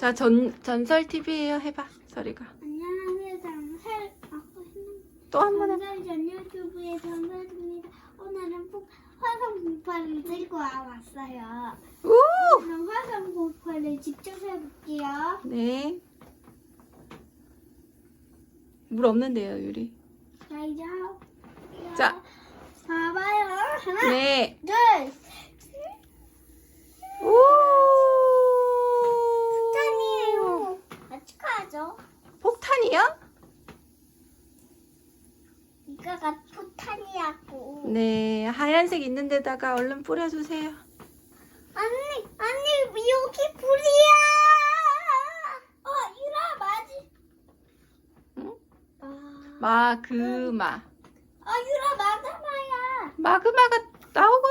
자, 전, 전설 TV에요. 해봐, 서리가. 안녕하세요. 전설 아까 했는 또한 번 해봐. 전설 전 유튜브의 전설입니다. 오늘은 폭, 화성 폭발을 들고 왔어요. 우! 그럼 화성 폭발을 직접 해볼게요. 네. 물 없는데요, 유리. 자 이제 하- 자. 봐봐요. 하나, 네. 둘, 우! 짠이에요. 가죠. 폭탄이요? 이거가 포탄이라고. 네. 하얀색 있는 데다가 얼른 뿌려주세요. 언니, 언니 여기 불이야. 어, 유라 맞지? 응? 아, 마그마. 아 유라 맞아봐야. 마그마가 나오고